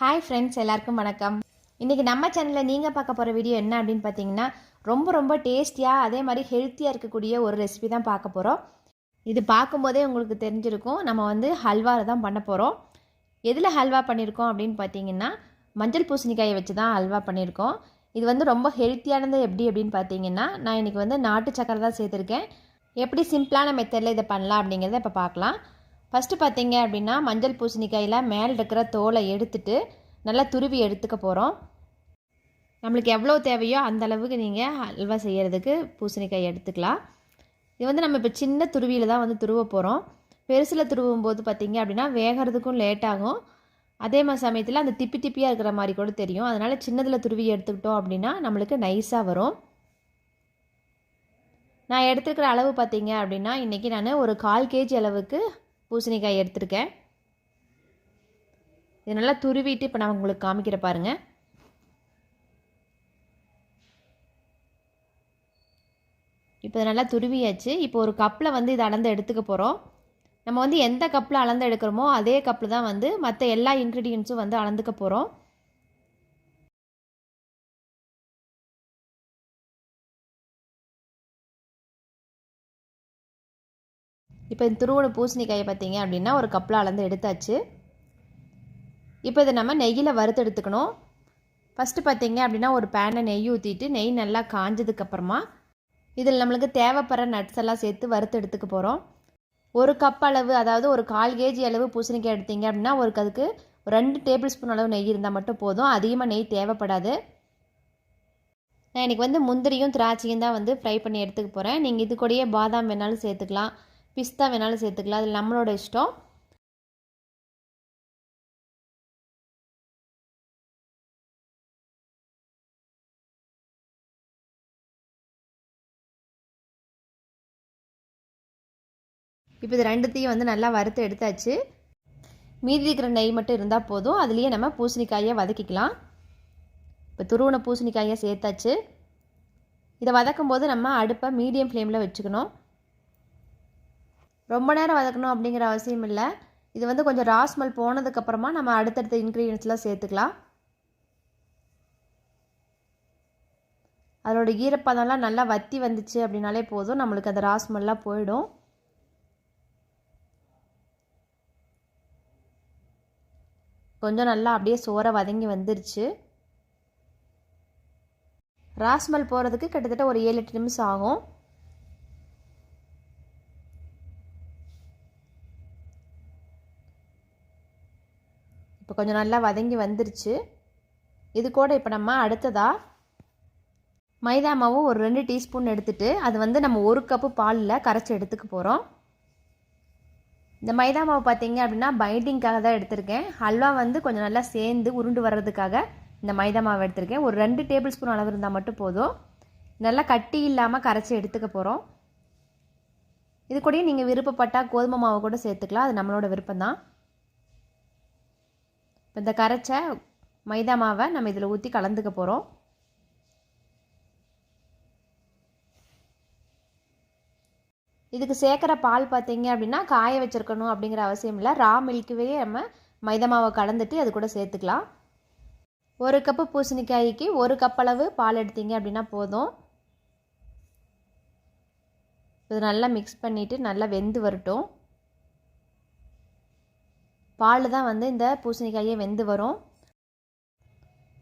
Hi friends எல்லாருக்கும் வணக்கம். இன்றைக்கி நம்ம சேனலில் நீங்கள் பார்க்க போகிற வீடியோ என்ன அப்படின்னு பார்த்தீங்கன்னா ரொம்ப ரொம்ப டேஸ்டியாக அதே மாதிரி ஹெல்த்தியாக இருக்கக்கூடிய ஒரு ரெசிபி தான் பார்க்க போகிறோம் இது பார்க்கும்போதே உங்களுக்கு தெரிஞ்சிருக்கும். நம்ம வந்து ஹல்வாவில் தான் பண்ண போகிறோம் எதில் ஹல்வா பண்ணியிருக்கோம் அப்படின்னு பார்த்தீங்கன்னா மஞ்சள் பூசணிக்காயை வச்சு தான் ஹல்வா பண்ணியிருக்கோம் இது வந்து ரொம்ப ஹெல்த்தியானது எப்படி அப்படின்னு பார்த்தீங்கன்னா நான் இன்றைக்கி வந்து நாட்டு சக்கரை தான் சேர்த்துருக்கேன். எப்படி சிம்பிளான மெத்தடில் இதை பண்ணலாம் அப்படிங்கிறத இப்போ பார்க்கலாம். ஃபஸ்ட்டு பார்த்தீங்க அப்படின்னா மஞ்சள் பூசணிக்காயில் மேலே இருக்கிற தோலை எடுத்துட்டு நல்லா துருவி எடுத்துக்க போகிறோம் நம்மளுக்கு எவ்வளோ தேவையோ அந்த அளவுக்கு நீங்கள் அல்வா செய்கிறதுக்கு பூசணிக்காய் எடுத்துக்கலாம். இது வந்து நம்ம இப்போ சின்ன துருவியில் தான் வந்து துருவ போகிறோம் பெருசில் துருவும் போது பார்த்திங்க அப்படின்னா வேகிறதுக்கும் லேட் ஆகும். அதே மாதிரி சமயத்தில் அந்த திப்பி திப்பியாக இருக்கிற மாதிரி கூட தெரியும். அதனால் சின்னதில் துருவி எடுத்துக்கிட்டோம் அப்படின்னா நம்மளுக்கு நைஸாக வரும். நான் எடுத்துக்கிற அளவு பார்த்தீங்க அப்படின்னா இன்றைக்கி நான் ஒரு கால் கேஜி அளவுக்கு பூசணிக்காய் எடுத்திருக்கேன். இது நல்லா துருவிட்டு இப்போ நான் உங்களுக்கு காமிக்கிற பாருங்கள் இப்போ நல்லா துருவியாச்சு. இப்போ ஒரு கப்பில் வந்து இதை அளந்து எடுத்துக்க போகிறோம் நம்ம வந்து எந்த கப்பில் அளந்து எடுக்கிறோமோ அதே கப்பில் தான் வந்து மற்ற எல்லா இன்க்ரீடியன்ஸும் வந்து அளந்துக்க போகிறோம் இப்போ இந்த துருவண பூசணிக்காயை பார்த்தீங்க அப்படின்னா ஒரு கப்பில் அளந்து எடுத்தாச்சு. இப்போ இதை நம்ம நெய்யில் வறுத்து எடுத்துக்கணும். ஃபஸ்ட்டு பார்த்தீங்க அப்படின்னா ஒரு பேனை நெய் ஊற்றிட்டு நெய் நல்லா காஞ்சதுக்கப்புறமா இதில் நம்மளுக்கு தேவைப்படுற நட்ஸ் எல்லாம் சேர்த்து வறுத்து எடுத்துக்க போகிறோம் ஒரு கப் அளவு அதாவது ஒரு கால் கேஜி அளவு பூசணிக்காய் எடுத்தீங்க அப்படின்னா ஒரு அதுக்கு ரெண்டு டேபிள் ஸ்பூன் அளவு நெய் இருந்தால் மட்டும் போதும். அதிகமாக நெய் தேவைப்படாது. நான் இன்றைக்கி வந்து முந்திரியும் திராட்சையும் தான் வந்து ஃப்ரை பண்ணி எடுத்துக்க போகிறேன் நீங்கள் இது கூடயே பாதாம் வேணாலும் சேர்த்துக்கலாம். பிஸ்தா வேணாலும் சேர்த்துக்கலாம். அது நம்மளோட இஷ்டம். இப்போ இது ரெண்டுத்தையும் வந்து நல்லா வறுத்து எடுத்தாச்சு. மீதி இருக்கிற நெய் மட்டும் இருந்தால் போதும். அதுலேயே நம்ம பூசணிக்காயை வதக்கிக்கலாம். இப்போ துருவனை பூசணிக்காயை சேர்த்தாச்சு. இதை வதக்கும் போது நம்ம அடுப்பை மீடியம் ஃப்ளேமில் வச்சுக்கணும். ரொம்ப நேரம் வதக்கணும் அப்படிங்கிற அவசியம் இல்லை. இது வந்து கொஞ்சம் ராஸ்மல் போனதுக்கப்புறமா நம்ம அடுத்தடுத்த இன்க்ரீடியன்ஸ்லாம் சேர்த்துக்கலாம். அதோட ஈரப்பதம்லாம் நல்லா வத்தி வந்துச்சு அப்படின்னாலே போதும். நம்மளுக்கு அந்த ராஸ்மல்லாம் போயிடும். கொஞ்சம் நல்லா அப்படியே சோறை வதங்கி வந்துருச்சு. ராஸ்மல் போகிறதுக்கு கிட்டத்தட்ட ஒரு ஏழு எட்டு நிமிஷம் ஆகும். இப்போ கொஞ்சம் நல்லா வதங்கி வந்துருச்சு. இது கூட இப்போ நம்ம அடுத்ததாக மைதா மாவும் ஒரு ரெண்டு டீஸ்பூன் எடுத்துகிட்டு அது வந்து நம்ம ஒரு கப்பு பாலில் கரைச்சி எடுத்துக்க போகிறோம் இந்த மைதா மாவு பார்த்தீங்க அப்படின்னா பைண்டிங்காக தான் எடுத்திருக்கேன். ஹல்வா வந்து கொஞ்சம் நல்லா சேர்ந்து உருண்டு வர்றதுக்காக இந்த மைதா மாவு எடுத்திருக்கேன். ஒரு ரெண்டு டேபிள் ஸ்பூன் அளவு இருந்தால் மட்டும் போதும். நல்லா கட்டி இல்லாமல் கரைச்சி எடுத்துக்க போகிறோம் இது கூடயும் நீங்கள் விருப்பப்பட்டால் கோதுமை மாவு கூட சேர்த்துக்கலாம். அது நம்மளோட விருப்பம் தான் இப்போ இந்த கரைச்ச மைதா மாவை நம்ம இதில் ஊற்றி கலந்துக்க போகிறோம் இதுக்கு சேர்க்குற பால் பார்த்தீங்க அப்படின்னா காய வச்சுருக்கணும் அப்படிங்கிற அவசியம் இல்லை. ரா மில்க்குவே நம்ம மைதா மாவை கலந்துட்டு அது கூட சேர்த்துக்கலாம். ஒரு கப்பு பூசணிக்காய்க்கு ஒரு கப் அளவு பால் எடுத்தீங்க அப்படின்னா போதும். இது நல்லா மிக்ஸ் பண்ணிவிட்டு நல்லா வெந்து வரட்டும். பால் தான் வந்து இந்த பூசணிக்காயே வெந்து வரும்.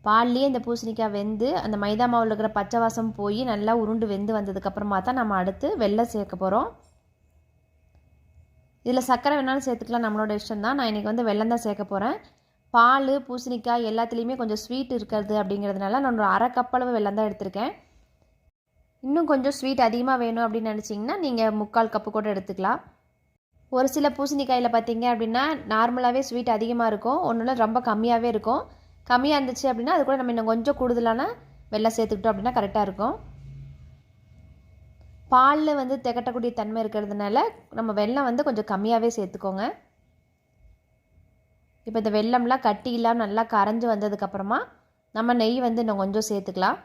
பால்லேயே இந்த பூசணிக்காய் வெந்து அந்த மைதா மாவில் இருக்கிற பச்சை வாசம் போய் நல்லா உருண்டு வெந்து வந்ததுக்கப்புறமா தான் நம்ம அடுத்து வெள்ளம் சேர்க்க போகிறோம் இதில் சர்க்கரை வேணாலும் சேர்த்துக்கலாம் நம்மளோட இஷ்டம் தான். நான் இன்றைக்கி வந்து வெள்ளம் தான் சேர்க்க போகிறேன் பால் பூசணிக்காய் எல்லாத்துலேயுமே கொஞ்சம் ஸ்வீட் இருக்கிறது அப்படிங்கிறதுனால நான் ஒரு அரை கப்பளவு வெள்ளம் தான் எடுத்திருக்கேன். இன்னும் கொஞ்சம் ஸ்வீட் அதிகமாக வேணும் அப்படின்னு நினச்சிங்கன்னா நீங்கள் முக்கால் கப்பு கூட எடுத்துக்கலாம். ஒரு சில பூசணிக்காயில் பார்த்தீங்க அப்படின்னா நார்மலாகவே ஸ்வீட் அதிகமாக இருக்கும். ஒன்றும் ரொம்ப கம்மியாகவே இருக்கும். கம்மியாக இருந்துச்சு அப்படின்னா அது கூட நம்ம இன்னும் கொஞ்சம் கூடுதலான வெள்ளம் சேர்த்துக்கிட்டோம் அப்படின்னா கரெக்டாக இருக்கும். பாலில் வந்து திகட்டக்கூடிய தன்மை இருக்கிறதுனால நம்ம வெள்ளம் வந்து கொஞ்சம் கம்மியாகவே சேர்த்துக்கோங்க. இப்போ இந்த வெள்ளம்லாம் கட்டி இல்லாமல் நல்லா கரைஞ்சி வந்ததுக்கப்புறமா நம்ம நெய் வந்து இன்னும் கொஞ்சம் சேர்த்துக்கலாம்.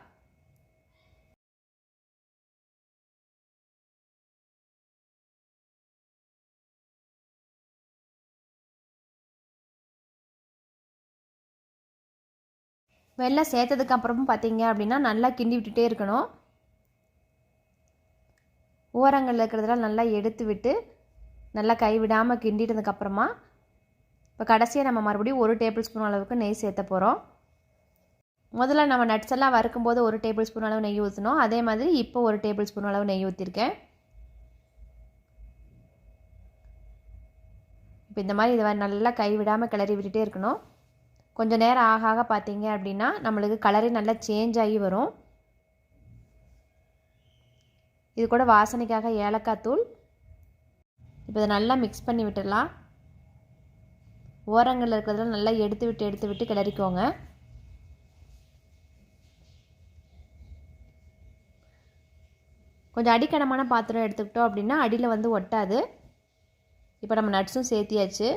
வெள்ளம் சேர்த்ததுக்கு அப்புறமும் பார்த்தீங்க அப்படின்னா நல்லா கிண்டி விட்டுட்டே இருக்கணும். ஓரங்களில் இருக்கிறதெல்லாம் நல்லா எடுத்து விட்டு நல்லா கைவிடாமல் கிண்டிட்டதுக்கப்புறமா இப்போ கடைசியாக நம்ம மறுபடியும் ஒரு டேபிள் ஸ்பூன் அளவுக்கு நெய் சேர்த்த போகிறோம் முதல்ல நம்ம நட்ஸ் எல்லாம் வறுக்கும்போது ஒரு டேபிள் ஸ்பூன் அளவு நெய் ஊற்றணும் அதே மாதிரி இப்போ ஒரு டேபிள் ஸ்பூன் அளவு நெய் ஊற்றிருக்கேன் இப்போ இந்த மாதிரி இதை நல்லா கைவிடாமல் கிளறி விட்டுட்டே இருக்கணும். கொஞ்சம் நேரம் ஆக ஆக பார்த்தீங்க அப்படின்னா நம்மளுக்கு கலரே நல்லா சேஞ்ச் ஆகி வரும். இது கூட வாசனைக்காக ஏலக்காய் தூள். இப்போ இதை நல்லா மிக்ஸ் பண்ணி விட்டுடலாம். ஓரங்களில் இருக்கிறதெல்லாம் நல்லா எடுத்து விட்டு எடுத்து விட்டு கிளறிக்கோங்க. கொஞ்சம் அடிக்கனமான பாத்திரம் எடுத்துக்கிட்டோம் அப்படின்னா அடியில் வந்து ஒட்டாது. இப்போ நம்ம நட்ஸும் சேர்த்தியாச்சு.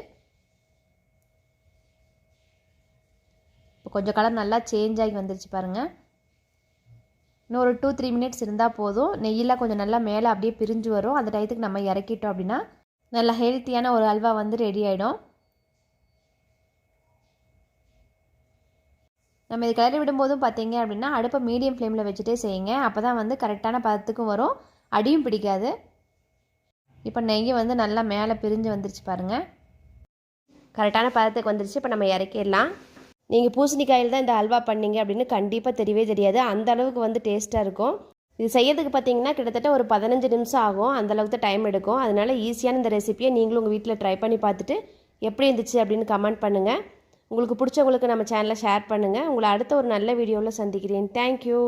இப்போ கொஞ்சம் கலர் நல்லா சேஞ்ச் ஆகி வந்துருச்சு பாருங்கள் இன்னும் ஒரு டூ த்ரீ மினிட்ஸ் இருந்தால் போதும். நெய்யெல்லாம் கொஞ்சம் நல்லா மேலே அப்படியே பிரிஞ்சு வரும். அந்த டயத்துக்கு நம்ம இறக்கிட்டோம் அப்படின்னா நல்லா ஹெல்த்தியான ஒரு அல்வா வந்து ரெடி ஆகிடும் நம்ம இது கிளறி விடும்போதும் பார்த்தீங்க அப்படின்னா அடுப்பை மீடியம் ஃப்ளேமில் வச்சுட்டே செய்யுங்க. அப்போ தான் வந்து கரெக்டான பதத்துக்கும் வரும். அடியும் பிடிக்காது. இப்போ நெய் வந்து நல்லா மேலே பிரிஞ்சு வந்துருச்சு பாருங்கள் கரெக்டான பதத்துக்கு வந்துருச்சு. இப்போ நம்ம இறக்கிடலாம். நீங்கள் பூசணிக்காயில் தான் இந்த அல்வா பண்ணீங்க அப்படின்னு கண்டிப்பாக தெரியவே தெரியாது. அந்த அளவுக்கு வந்து டேஸ்ட்டாக இருக்கும். இது செய்யறதுக்கு பார்த்தீங்கன்னா கிட்டத்தட்ட ஒரு பதினஞ்சு நிமிஷம் ஆகும். அந்த அளவுக்கு டைம் எடுக்கும். அதனால ஈஸியான இந்த ரெசிபியை நீங்களும் உங்கள் வீட்டில் ட்ரை பண்ணி பார்த்துட்டு எப்படி இருந்துச்சு அப்படின்னு கமெண்ட் பண்ணுங்கள் உங்களுக்கு பிடிச்சவங்களுக்கு நம்ம சேனலை ஷேர் பண்ணுங்கள் உங்களை அடுத்த ஒரு நல்ல வீடியோவில் சந்திக்கிறேன். தேங்க்யூ